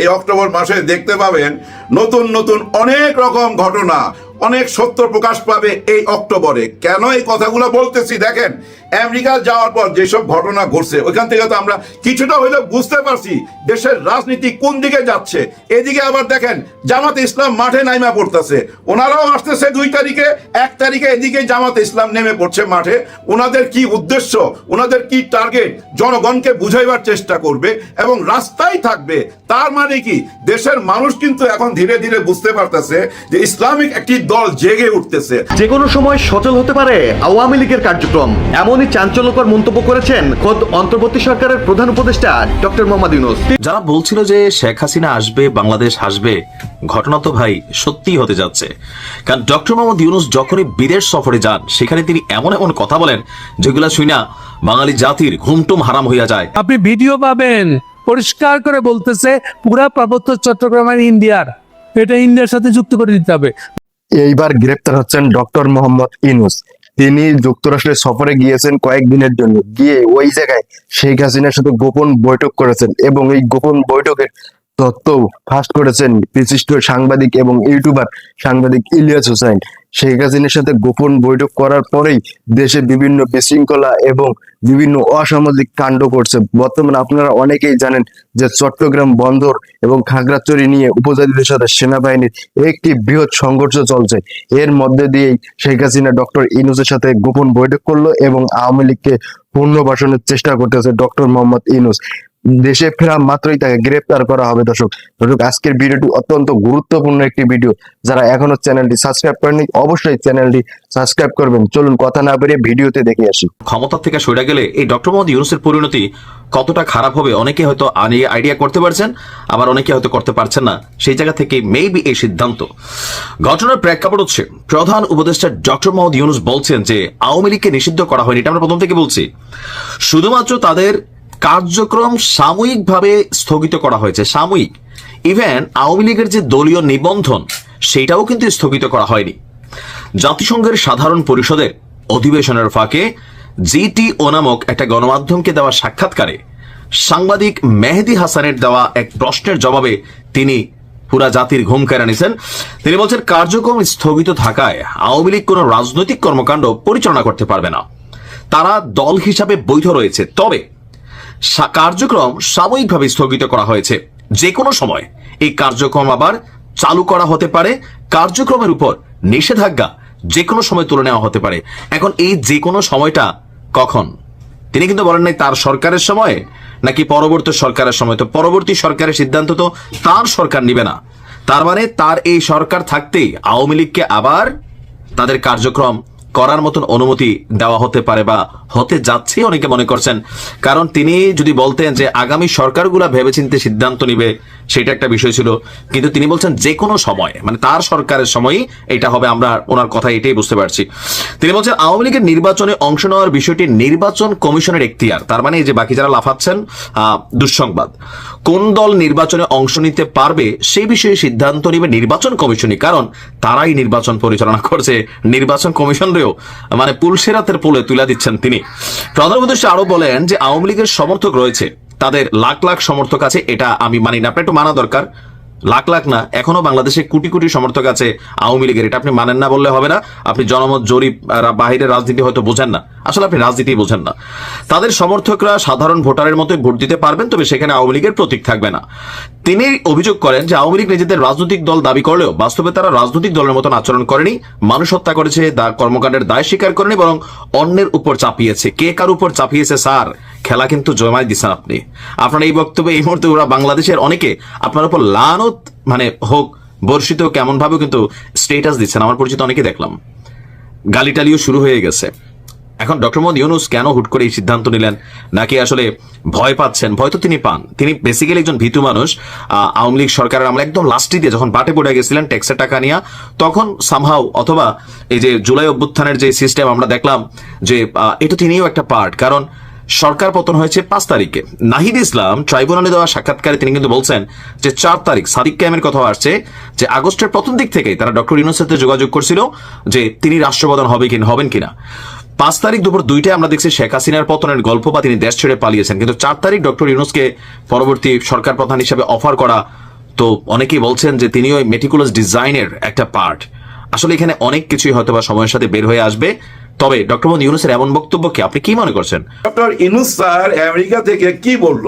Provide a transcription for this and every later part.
এই অক্টোবর মাসে দেখতে পাবেন নতুন নতুন অনেক রকম ঘটনা, অনেক সত্য প্রকাশ পাবে এই অক্টোবরে। কেন এই কথাগুলো বলতেছি? দেখেন আমেরিকা যাওয়ার পর যেসব ঘটনা ঘটছে, ওইখান থেকে তো আমরা কিছুটা হইলেও বুঝতে পারছি দেশের রাজনীতি কোন দিকে যাচ্ছে। এদিকে আবার দেখেন, জামাত ইসলাম মাঠে নাইমা পড়তেছে। ওনারাও আসতেছে দুই তারিখে, এক তারিখে এদিকে জামাত ইসলাম নেমে পড়ছে মাঠে। ওনাদের কি উদ্দেশ্য, ওনাদের কি টার্গেট, জনগণকে বুঝাইবার চেষ্টা করবে এবং রাস্তায় থাকবে, তার মানে কি? দেশের মানুষ কিন্তু এখন ধীরে ধীরে বুঝতে পারতেছে যে ইসলামিক একটি দল জেগে উঠতেছে। যে কোনো সময় সচল হতে পারে আওয়ামী লীগের কার্যক্রম। এমনই চাঞ্চল্যকর মন্তব্য করেছেন খোদ অন্তর্বর্তী সরকারের প্রধান উপদেষ্টা ডক্টর মোহাম্মদ ইউনুস। যারা বলছিল যে শেখ হাসিনা আসবে বাংলাদেশ আসবে ঘটনা তো ভাই সত্যি হতে যাচ্ছে। কারণ ডক্টর মোহাম্মদ ইউনুস যখনই বিদেশ সফরে যান সেখানে তিনি এমন এমন কথা বলেন যেগুলা শুনা বাঙালি জাতির ঘুমটুম হারাম হইয়া যায়। আপনি ভিডিও পাবেন পরিষ্কার করে বলতেছে পুরা পার্বত্য চট্টগ্রামের ইন্ডিয়ার। এটা ইন্ডিয়ার সাথে যুক্ত করে দিতে হবে। এইবার গ্রেপ্তার হচ্ছেন ডক্টর মোহাম্মদ ইনুস তিনি যুক্তরাষ্ট্রের সফরে গিয়েছেন কয়েকদিনের জন্য। গিয়ে ওই জায়গায় শেখ হাসিনার সাথে গোপন বৈঠক করেছেন এবং এই গোপন বৈঠকের তত্ত্ব ফাঁস করেছেন বিশিষ্ট সাংবাদিক এবং ইউটিউবার সাংবাদিক ইলিয়াস হোসেন। শেখ হাসিনার সাথে গোপন বৈঠক করার পরেই দেশে বিভিন্ন বিশৃঙ্খলা এবং বিভিন্ন অসামাজিক কাণ্ড করছে বর্তমানে আপনারা অনেকেই জানেন যে চট্টগ্রাম বন্দর এবং খাগড়াছড়ি নিয়ে উপজাতিদের সাথে সেনাবাহিনীর একটি বৃহৎ সংঘর্ষ চলছে। এর মধ্যে দিয়েই শেখ হাসিনা ডক্টর ইনুসের সাথে গোপন বৈঠক করল এবং আওয়ামী লীগকে পুনর্বাসনের চেষ্টা করতেছে ডক্টর মোহাম্মদ ইনুস দেশে ফেরা মাত্রই তাকে গ্রেপ্তার করা হবে, দর্শক। দর্শক, আজকের ভিডিওটি অত্যন্ত গুরুত্বপূর্ণ একটি ভিডিও। যারা এখনও চ্যানেলটি সাবস্ক্রাইব করেনি অবশ্যই চ্যানেলটি সাবস্ক্রাইব করবেন। চলুন কথা না বেরিয়ে ভিডিওতে দেখে আসি। ক্ষমতা থেকে সরে গেলে এই ডক্টর মোহাম্মদ ইউনুসের পরিণতি কতটা খারাপ হবে অনেকে হয়তো আইডিয়া করতে পারছেন, আবার অনেকে হয়তো করতে পারছেন না। সেই জায়গা থেকে মেবি এই সিদ্ধান্ত। ঘটনার প্রেক্ষাপট হচ্ছে, প্রধান উপদেষ্টা ডক্টর মোহাম্মদ ইউনুস বলছেন যে আওয়ামী লীগকে নিষিদ্ধ করা হয়নি, এটা আমরা প্রথম থেকে বলছি। শুধুমাত্র তাদের কার্যক্রম সাময়িকভাবে স্থগিত করা হয়েছে। সাময়িক। ইভেন আওয়ামী লীগের যে দলীয় নিবন্ধন, সেটাও কিন্তু স্থগিত করা হয়নি। জাতিসংঘের সাধারণ পরিষদের অধিবেশনের ফাঁকে জিটিও নামক একটা গণমাধ্যমকে দেওয়া সাক্ষাৎকারে সাংবাদিক মেহেদি হাসানের দেওয়া এক প্রশ্নের জবাবে তিনি পুরা জাতির ঘুম কেড়ে নিছেন তিনি বলছেন, কার্যক্রম স্থগিত থাকায় আওয়ামী লীগ কোনো রাজনৈতিক কর্মকাণ্ড পরিচালনা করতে পারবে না। তারা দল হিসাবে বৈধ রয়েছে। তবে কার্যক্রম সাময়িকভাবে স্থগিত করা হয়েছে। যে কোনো সময় এই কার্যক্রম আবার চালু করা হতে পারে। কার্যক্রমের উপর নিষেধাজ্ঞা যে কোনো সময় তুলে নেওয়া হতে পারে। এখন এই যে কোনো সময়টা কখন? তিনি কিন্তু বলেন নাই তার সরকারের সময়, নাকি পরবর্তী সরকারের সময়। তো পরবর্তী সরকারের সিদ্ধান্ত তো তার সরকার নিবে না। তার মানে তার এই সরকার থাকতেই আওয়ামী লীগকে আবার তাদের কার্যক্রম করার মতন অনুমতি দেওয়া হতে পারে বা হতে যাচ্ছে অনেকে মনে করছেন। কারণ তিনি যদি বলতেন যে আগামী সরকারগুলা ভেবেচিন্তে সিদ্ধান্ত নিবে, সেটা একটা বিষয় ছিল। কিন্তু তিনি বলছেন যে কোনো সময় মানে তার সরকারের সময়ই এটা হবে, আমরা ওনার কথা এটাই বুঝতে পারছি। তিনি বলছেন, আওয়ামী লীগের নির্বাচনে অংশ নেওয়ার বিষয়টি নির্বাচন কমিশনের এখতিয়ার, তার মানে এই যে বাকি যারা লাফাচ্ছেন দুঃসংবাদ। কোন দল নির্বাচনে অংশ নিতে পারবে সেই বিষয়ে সিদ্ধান্ত নেবে নির্বাচন কমিশনই, কারণ তারাই নির্বাচন পরিচালনা করছে। নির্বাচন কমিশনরেও মানে পুলসেরাতের পোলে তুলে দিচ্ছেন তিনি। প্রধান উপদেষ্টা আরও বলেন যে আওয়ামী লীগের সমর্থক রয়েছে। তাদের লাখ লাখ সমর্থক আছে, এটা আমি মানি না। একটু মানা দরকার। লাখ লাখ না, এখনও বাংলাদেশে কোটি কোটি সমর্থক আছে আওয়ামী লীগের। এটা আপনি মানেন না বললে হবে না। আপনি জনমত জরিপ বাহিরের রাজনীতি হয়তো বোঝেন না। আসলে আপনি রাজনীতি বোঝেন না। তাদের সমর্থকরা সাধারণ ভোটারের মতোই ভোট দিতে পারবেন, তবে সেখানে আওয়ামী লীগের প্রতীক থাকবে না। তিনি অভিযোগ করেন যে আওয়ামী লীগ নিজেদের রাজনৈতিক দল দাবি করলেও বাস্তবে তারা রাজনৈতিক দলের মতন আচরণ করেনি। মানুষ হত্যা করেছে কর্মকাণ্ডের দায় স্বীকার করেনি, বরং অন্যের উপর চাপিয়েছে। কে কার উপর চাপিয়েছে, স্যার? খেলা কিন্তু জমায় দিচ্ছেন আপনি। আপনার এই বক্তব্যে এই মুহূর্তে ওরা বাংলাদেশের অনেকে আপনার উপর লানত মানে হোক, বর্ষিত কেমন ভাবে কিন্তু স্টেটাস দিচ্ছেন। আমার পরিচিত অনেকে দেখলাম। গালিটালিও শুরু হয়ে গেছে। এখন ডক্টর মোহাম্মদ ইউনুস কেন হুট করে এই সিদ্ধান্ত নিলেন? নাকি আসলে ভয় পাচ্ছেন? ভয় তো তিনি পান। তিনি বেসিক্যালি একজন ভীতু মানুষ। আওয়ামী লীগ সরকারের আমরা একদম লাস্টে দিয়ে যখন বাটে পড়ে গেছিলেন ট্যাক্সের টাকা নিয়ে, তখন সামহাও অথবা এই যে জুলাই অভ্যুত্থানের যে সিস্টেম আমরা দেখলাম যে এটা তিনিও একটা পার্ট কারণ সরকার পতন হয়েছে পাঁচ তারিখে। নাহিদ ইসলাম ট্রাইব্যুনালে দেওয়া সাক্ষাৎকারে তিনি কিন্তু বলছেন যে চার তারিখ সাদিক ক্যামের কথা আসছে যে আগস্টের প্রথম দিক থেকেই তারা ডক্টর ইউনুসের সাথে যোগাযোগ করছিল যে তিনি রাষ্ট্রপ্রধান হবে কিনা হবেন কিনা। পাঁচ তারিখ দুপুর দুইটায় আমরা দেখছি শেখ হাসিনার পতনের গল্প বা তিনি দেশ ছেড়ে পালিয়েছেন। কিন্তু চার তারিখ ডক্টর ইউনুসকে পরবর্তী সরকার প্রধান হিসেবে অফার করা তো অনেকেই বলছেন যে তিনি ওই মেটিকুলাস ডিজাইনের একটা পার্ট আসলে এখানে অনেক কিছুই হয়তো বা সময়ের সাথে বের হয়ে আসবে। তবে ডক্টর মোহাম্মদ ইউনুসের এমন বক্তব্যকে আপনি কি মনে করছেন? ডক্টর ইনুস স্যার আমেরিকা থেকে কি বলল?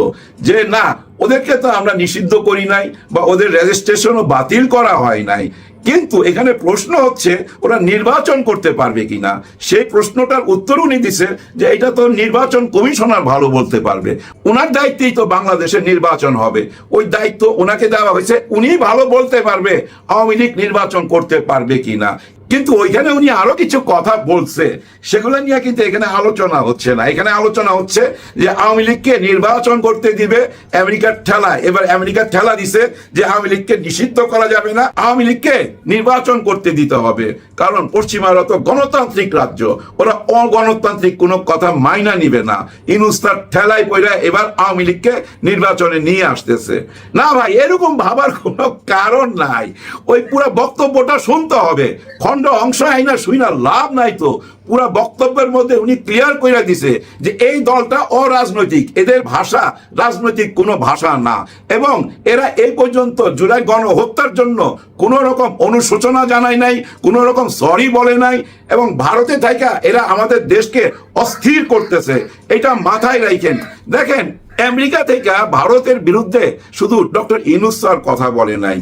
যে না, ওদেরকে তো আমরা নিষিদ্ধ করি নাই বা ওদের রেজিস্ট্রেশনও বাতিল করা হয় নাই। কিন্তু এখানে প্রশ্ন হচ্ছে, ওরা নির্বাচন করতে পারবে কিনা? সেই প্রশ্নটার উত্তর উনি দিছে যে এটা তো নির্বাচন কমিশনার ভালো বলতে পারবে। ওনার দায়িত্বেই তো বাংলাদেশে নির্বাচন হবে। ওই দায়িত্ব ওনাকে দেওয়া হয়েছে, উনি ভালো বলতে পারবে আওয়ামী লীগ নির্বাচন করতে পারবে কিনা। কিন্তু ওইখানে উনি আরও কিছু কথা বলছে। সেগুলো নিয়ে কিন্তু এখানে আলোচনা হচ্ছে না। এখানে আলোচনা হচ্ছে যে আওয়ামী লীগকে নির্বাচন করতে দিবে আমেরিকার ঠেলা। এবার আমেরিকার ঠেলা দিছে যে আওয়ামী লীগকে নিষিদ্ধ করা যাবে না, আওয়ামী লীগকে নির্বাচন করতে দিতে হবে। কারণ পশ্চিমারা তো গণতান্ত্রিক রাজ্য, ওরা অগণতান্ত্রিক কোনো কথা মাইনা নিবে না। ইনুস্তার ঠেলায় পইরা এবার আওয়ামী লীগকে নির্বাচনে নিয়ে আসতেছে। না ভাই, এরকম ভাবার কোনো কারণ নাই। ওই পুরো বক্তব্যটা শুনতে হবে। খণ্ড অংশ আইনা শুই না লাভ নাই তো। পুরা বক্তব্যের মধ্যে উনি ক্লিয়ার করে দিছে যে এই দলটা অরাজনৈতিক, এদের ভাষা রাজনৈতিক কোনো ভাষা না। এবং এরা এই পর্যন্ত জুলাই গণহত্যার জন্য কোনো রকম অনুশোচনা জানায় নাই, কোনো রকম সরি বলে নাই, এবং ভারতে থাকা এরা আমাদের দেশকে অস্থির করতেছে। এটা মাথায় রাইখেন। দেখেন আমেরিকা থেকে ভারতের বিরুদ্ধে শুধু ডক্টর ইনুস স্যার কথা বলে নাই।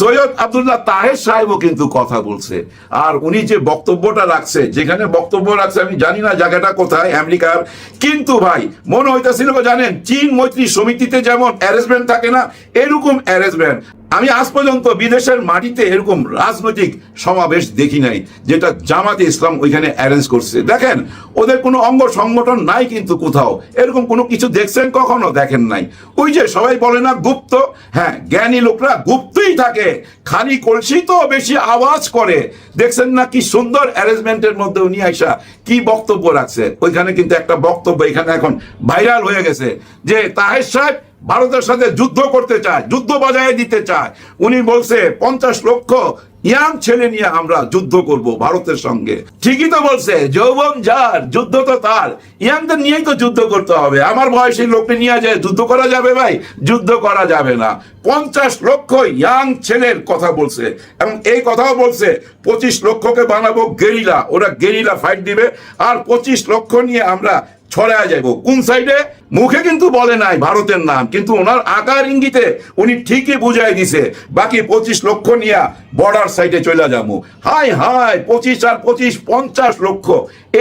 সৈয়দ আবদুল্লাহ তাহের সাহেবও কিন্তু কথা বলছে। আর উনি যে বক্তব্যটা রাখছে, যেখানে বক্তব্য রাখছে, আমি জানি না জায়গাটা কোথায় আমেরিকার, কিন্তু ভাই, মনে হইতেছিল জানেন, চীন মৈত্রী সমিতিতে যেমন অ্যারেঞ্জমেন্ট থাকে না, এরকম অ্যারেঞ্জমেন্ট আমি আজ পর্যন্ত বিদেশের মাটিতে এরকম রাজনৈতিক সমাবেশ দেখি নাই, যেটা জামাতে ইসলাম ওইখানে অ্যারেঞ্জ করছে। দেখেন, ওদের কোনো অঙ্গ সংগঠন নাই কিন্তু কোথাও। এরকম কোনো কিছু দেখছেন কখনো? দেখেন নাই। ওই যে সবাই বলে না, গুপ্ত? হ্যাঁ জ্ঞানী লোকরা গুপ্তই থাকে। খালি কলসি তো বেশি আওয়াজ করে। দেখছেন না কি সুন্দর অ্যারেঞ্জমেন্টের মধ্যে উনি আইসা কি বক্তব্য রাখছে? ওইখানে কিন্তু একটা বক্তব্য এখানে এখন ভাইরাল হয়ে গেছে, যে তাহের সাহেব ভারতের সাথে যুদ্ধ করতে চায়, যুদ্ধ বজায় দিতে চায়। উনি বলছে, পঞ্চাশ লক্ষ ইয়াং ছেলে নিয়ে আমরা যুদ্ধ করব ভারতের সঙ্গে। ঠিকই তো বলছে, যৌবন যার, যুদ্ধ তো তার। ইয়াংদের নিয়েই তো যুদ্ধ করতে হবে। আমার বয়সী লোককে নিয়ে যায় যুদ্ধ করা যাবে ভাই, যুদ্ধ করা যাবে না। পঞ্চাশ লক্ষ ইয়াং ছেলের কথা বলছে এবং এই কথাও বলছে, পঁচিশ লক্ষকে বানাবো গেরিলা, ওরা গেরিলা ফাইট দিবে। আর পঁচিশ লক্ষ নিয়ে আমরা ছড়ায় যাইব। কোন সাইডে? মুখে কিন্তু বলে নাই ভারতের নাম, কিন্তু ওনার আকার ইঙ্গিতে উনি ঠিকই বুঝাই দিছে। বাকি পঁচিশ লক্ষ নিয়ে বর্ডার সাইডে চলে যাব। হাই হাই পঁচিশ আর পঁচিশ, পঞ্চাশ লক্ষ।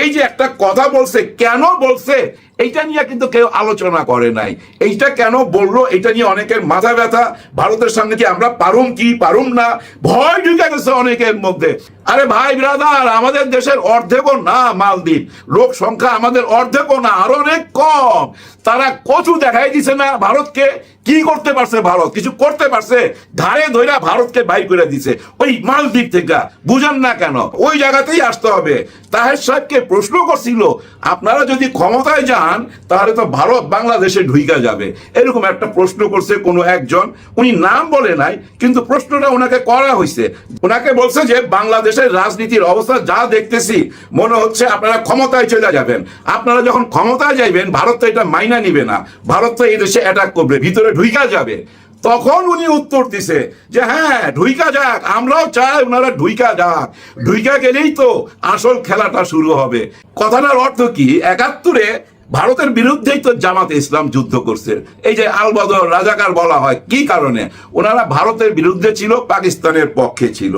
এই যে একটা কথা বলছে, কেন বলছে, এইটা নিয়ে কিন্তু কেউ আলোচনা করে নাই। এইটা কেন বলল এটা নিয়ে অনেকের মাথা ব্যথা। ভারতের সঙ্গে কি আমরা পারুম কি, পারুম না? ভয় ঢুকে গেছে অনেকের মধ্যে। আরে ভাই ব্রাদার আমাদের দেশের অর্ধেকও না মালদ্বীপ। লোক সংখ্যা আমাদের অর্ধেকও না, আরও অনেক কম। তারা কচু দেখাই দিছে না ভারতকে। কি করতে পারছে ভারত? কিছু করতে পারছে? ধারে ধইরা ভারতকে বাইর করে দিছে। ওই মালদ্বীপ থেকে। বুঝান না কেন? ওই জায়গাতেই আসতে হবে। তাহের সাহেবকে প্রশ্ন করছিল, আপনারা যদি ক্ষমতায় যান, তাহলে তো ভারত বাংলাদেশে ঢুইকা যাবে। এরকম একটা প্রশ্ন করছে কোনো একজন। উনি নাম বলে নাই, কিন্তু প্রশ্নটা ওনাকে করা হয়েছে ওনাকে বলছে যে, বাংলাদেশের রাজনীতির অবস্থা যা দেখতেছি, মনে হচ্ছে আপনারা ক্ষমতায় চলে যাবেন। আপনারা যখন ক্ষমতায় যাইবেন, ভারত তো এটা মাইনা নিবে না। ভারত তো এই দেশে অ্যাটাক করবে, ভিতরে ঢুইকা যাবে। তখন উনি উত্তর দিছে যে হ্যাঁ ঢুইকা যাক, আমরাও চাই ওনারা ঢুইকা যাক। ঢুইকা গেলেই তো আসল খেলাটা শুরু হবে। কথাটার অর্থ কি? একাত্তরে ভারতের বিরুদ্ধেই তো জামাতে ইসলাম যুদ্ধ করছে। এই যে আলবদর রাজাকার বলা হয়, কি কারণে? ওনারা ভারতের বিরুদ্ধে ছিল, পাকিস্তানের পক্ষে ছিল।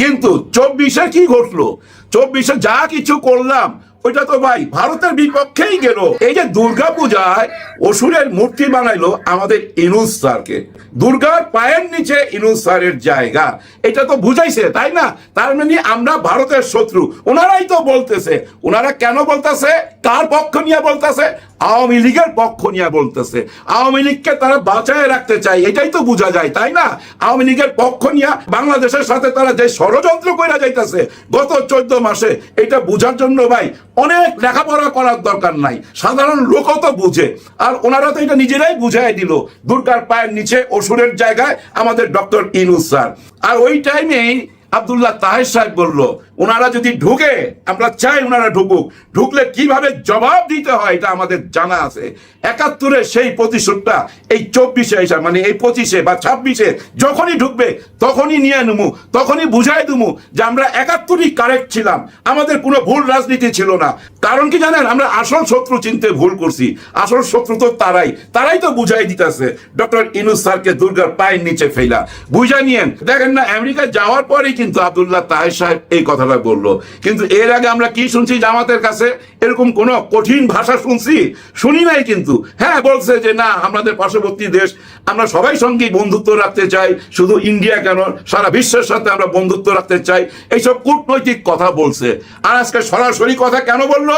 কিন্তু চব্বিশে কি ঘটলো? চব্বিশে যা কিছু করলাম ওইটা তো ভাই, ভারতের বিপক্ষেই গেল। এই যে দুর্গা পূজায় অসুরের মূর্তি বানাইলো আমাদের ইনুস স্যারকে। দুর্গার পায়ের নিচে ইনুস স্যারের জায়গা। এটা তো বুঝাইছে, তাই না? তার মানে আমরা ভারতের শত্রু। ওনারাই তো বলতেছে। ওনারা কেন বলতেছে? কার পক্ষ নিয়ে বলতেছে? আওয়ামী লীগের পক্ষ নিয়ে বলতেছে। আওয়ামী লীগকে তারা বাঁচায় রাখতে চায়, এটাই তো বোঝা যায়, তাই না? আওয়ামী লীগের পক্ষ নিয়ে বাংলাদেশের সাথে তারা যে ষড়যন্ত্র করে যাইতেছে গত চোদ্দ মাসে, এটা বুঝার জন্য ভাই অনেক লেখাপড়া করার দরকার নাই। সাধারণ লোকও তো বুঝে। আর ওনারা তো এটা নিজেরাই বুঝাই দিল। দুর্গার পায়ের নিচে অসুরের জায়গায় আমাদের ডক্টর ইনুস স্যার। আর ওই টাইমেই আব্দুল্লাহ তাহের সাহেব বলল, ওনারা যদি ঢুকে, আমরা চাই ওনারা ঢুকুক। ঢুকলে কীভাবে জবাব দিতে হয় এটা আমাদের জানা আছে। একাত্তরে সেই প্রতিশোধটা এই চব্বিশে এসে মানে এই পঁচিশে বা ছাব্বিশে যখনই ঢুকবে, তখনই নিয়ে নেব, তখনই বুঝাই দেবো যে আমরা একাত্তরই কারেক্ট ছিলাম। আমাদের কোনো ভুল রাজনীতি ছিল না। কারণ কি জানেন, আমরা আসল শত্রু চিনতে ভুল করছি। আসল শত্রু তো তারাই। তারাই তো বুঝাই দিতেছে। ডক্টর ইনুস স্যারকে দুর্গার পায়ের নিচে ফেলা। বুঝা নিয়েন, দেখেন না আমেরিকা যাওয়ার পরেই কিন্তু আবদুল্লাহ তাহের সাহেব এই কথাটা বলল। কিন্তু এর আগে আমরা কি শুনছি জামাতের কাছে? এরকম কোন কঠিন ভাষা শুনছি? শুনি নাই কিন্তু। হ্যাঁ বলছে যে না, আমাদের পার্শ্ববর্তী দেশ, আমরা সবাই সঙ্গে বন্ধুত্ব রাখতে চাই। শুধু ইন্ডিয়া কেন? সারা বিশ্বের সাথে আমরা বন্ধুত্ব রাখতে চাই। এইসব কূটনৈতিক কথা বলছে। আর আজকে সরাসরি কথা কেন বলল?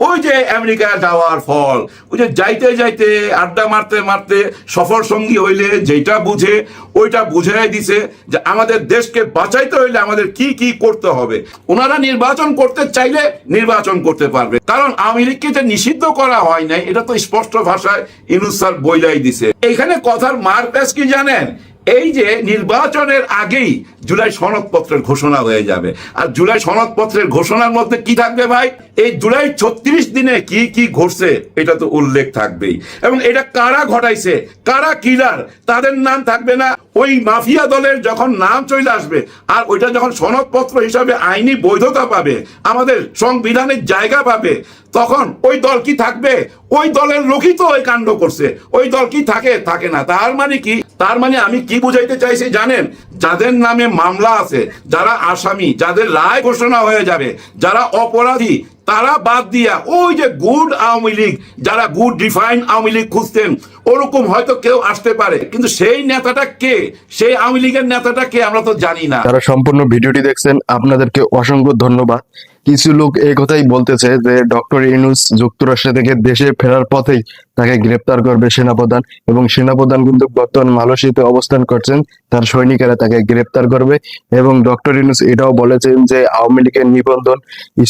ওই যে আমেরিকা যাওয়ার ফল, ওই যে যাইতে যাইতে, আড্ডা মারতে মারতে সফর সঙ্গী হইলে যেটা বুঝে, ওইটা বুঝাই দিছে যে আমাদের দেশকে বাঁচাইতে হইলে আমাদের কি কি করতে হবে। ওনারা নির্বাচন করতে চাইলে নির্বাচন করতে পারবে। কারণ আওয়ামী যে নিষিদ্ধ করা হয় নাই, এটা তো স্পষ্ট ভাষায় ইনুস স্যার বইলাই দিছে। এখানে কথার মার কি জানেন? এই যে নির্বাচনের আগেই জুলাই সনদপত্রের ঘোষণা হয়ে যাবে। আর জুলাই সনদপত্রের ঘোষণার মধ্যে কি থাকবে ভাই? এই জুলাই ছত্রিশ দিনে কি কি ঘটছে এটা তো উল্লেখ থাকবেই। এবং এটা কারা ঘটাইছে? কারা কিলার তাদের নাম থাকবে না। ওই মাফিয়া দলের যখন নাম চলে আসবে, আর ওইটা যখন সনদপত্র হিসাবে আইনি বৈধতা পাবে, আমাদের সংবিধানের জায়গা পাবে, তখন ওই দল কি থাকবে? ওই দলের লোকই তো ওই কাণ্ড করছে। ওই দল কি থাকে? থাকে না। তার মানে কি? তার মানে আমি কি বুঝাইতে চাইছি জানেন? যাদের নামে মামলা আছে, যারা আসামি, যাদের রায় ঘোষণা হয়ে যাবে, যারা অপরাধী, তারা বাদ দিয়া ওই যে গুড আওয়ামী লীগ, যারা গুড ডিফাইন আওয়ামী লীগ খুঁজতেন, ওরকম হয়তো কেউ আসতে পারে। কিন্তু সেই নেতাটা কে? সেই আওয়ামী লীগের নেতাটা কে? আমরা তো জানি না। যারা সম্পূর্ণ ভিডিওটি দেখছেন, আপনাদেরকে অসংখ্য ধন্যবাদ। কিছু লোক এই কথাই বলতেছে যে ডক্টর ইনুস যুক্তরাষ্ট্র থেকে দেশে ফেরার পথেই তাকে গ্রেপ্তার করবে সেনাপ্রধান এবং সেনাপ্রধান কিন্তু বর্তমান মালয়েশিয়াতে অবস্থান করছেন, তার সৈনিকেরা তাকে গ্রেপ্তার করবে এবং ডক্টর ইনুস এটাও বলেছেন যে আওয়ামী লীগের নিবন্ধন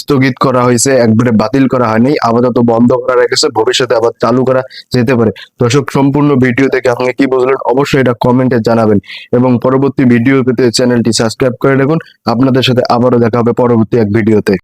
স্থগিত করা হয়েছে, একবারে বাতিল করা হয়নি, আপাতত বন্ধ করা রেখেছে, ভবিষ্যতে আবার চালু করা যেতে পারে। দর্শক, সম্পূর্ণ ভিডিও থেকে আপনি কি বুঝলেন অবশ্যই এটা কমেন্টে জানাবেন এবং পরবর্তী ভিডিও পেতে চ্যানেলটি সাবস্ক্রাইব করে রাখুন। আপনাদের সাথে আবারও দেখা হবে পরবর্তী এক ভিডিওতে।